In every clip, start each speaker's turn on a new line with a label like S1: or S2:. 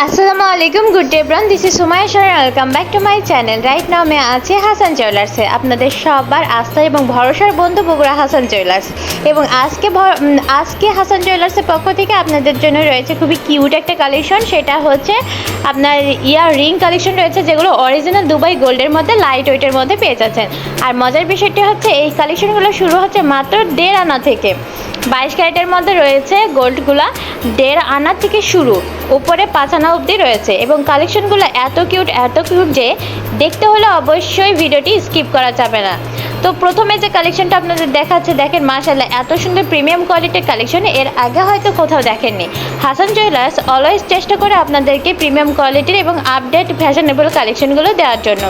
S1: আসসালামু আলাইকুম good day bran this is Sumaiya Sharan welcome back to my channel right now আমি আছি হাসান জুয়েলার্সে আপনাদের সবার আস্থা এবং ভরসার বন্ধু বগুড়া হাসান জুয়েলার্স এবং আজকে আজকে হাসান জুয়েলার্সের পক্ষ থেকে আপনাদের জন্য রয়েছে খুবই কিউট একটা কালেকশন সেটা হচ্ছে আপনার ইয়ার রিং কালেকশন রয়েছে, যেগুলো অরিজিনাল দুবাই গোল্ডের মধ্যে লাইট ওয়েটের মধ্যে পেয়ে যাচ্ছেন। আর মজার বিষয়টি হচ্ছে, এই কালেকশনগুলো শুরু হচ্ছে মাত্র দেড় আনা থেকে। বাইশ ক্যারেটের মধ্যে রয়েছে গোল্ডগুলা দেড় আনা থেকে শুরু। উপরে পাঁচ আনা অবধি রয়েছে এবং কালেকশনগুলো এত কিউট এত কিউট যে দেখতে হলে অবশ্যই ভিডিওটি স্কিপ করা যাবে না। তো প্রথমে যে কালেকশনটা আপনাদের দেখাচ্ছে, দেখেন মাশাল্লাহ এত সুন্দর প্রিমিয়াম কোয়ালিটির কালেকশন এর আগে হয়তো কোথাও দেখেননি। হাসান জুয়েলার্স অলওয়েজ চেষ্টা করে আপনাদেরকে প্রিমিয়াম কোয়ালিটির এবং আপডেট ফ্যাশনেবল কালেকশনগুলো দেওয়ার জন্য।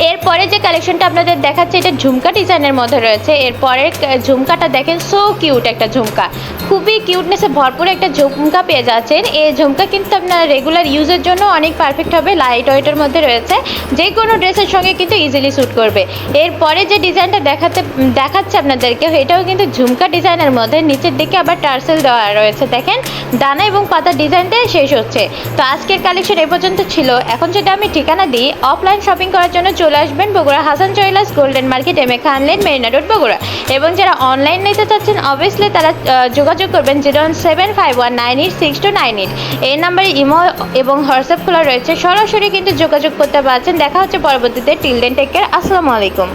S1: এরপরে যে কালেকশনটা আপনাদের দেখাচ্ছে, এটা ঝুমকা ডিজাইনের মধ্যে রয়েছে। এরপরের ক- ঝুমকাটা দেখেন সো কিউট একটা ঝুমকা। খুবই কিউটনেসে ভরপুর একটা ঝুমকা পেয়ে যাচ্ছেন। এই ঝুমকা কিন্তু আপনার রেগুলার ইউজের জন্য অনেক পারফেক্ট হবে লাইট ওয়েটের মধ্যে রয়েছে। যে কোনো ড্রেসের সঙ্গে কিন্তু ইজিলি স্যুট করবে। এরপরে যে ডিজাইনটা দেখাতে দেখাচ্ছে আপনাদেরকে এটাও কিন্তু ঝুমকা ডিজাইনের মধ্যে। নিচের দিকে আবার টার্সেল দেওয়া রয়েছে, দেখেন। দানা এবং পাতা ডিজাইনটা শেষ হচ্ছে। তো আজকের কালেকশন এ পর্যন্ত ছিল। এখন যদি আমি ঠিকানা দিই অফলাইন শপিং করার জন্য চলে আসবেন Bogura Hasan জয়লাস golden market, M A Khan lane, Marina road, Bogura. এবং যারা অনলাইন নিতে চাচ্ছেন অবভিয়াসলি তারা যোগাযোগ করবেন zero seven five one nine eight six two nine eight. এই নাম্বারে ইমো এবং হোয়াটসঅ্যাপ খোলা রয়েছে। সরাসরি কিন্তু যোগাযোগ করতে পারছেন। দেখা হচ্ছে পরবর্তীতে। Till then, take care. আসসালামু আলাইকুম।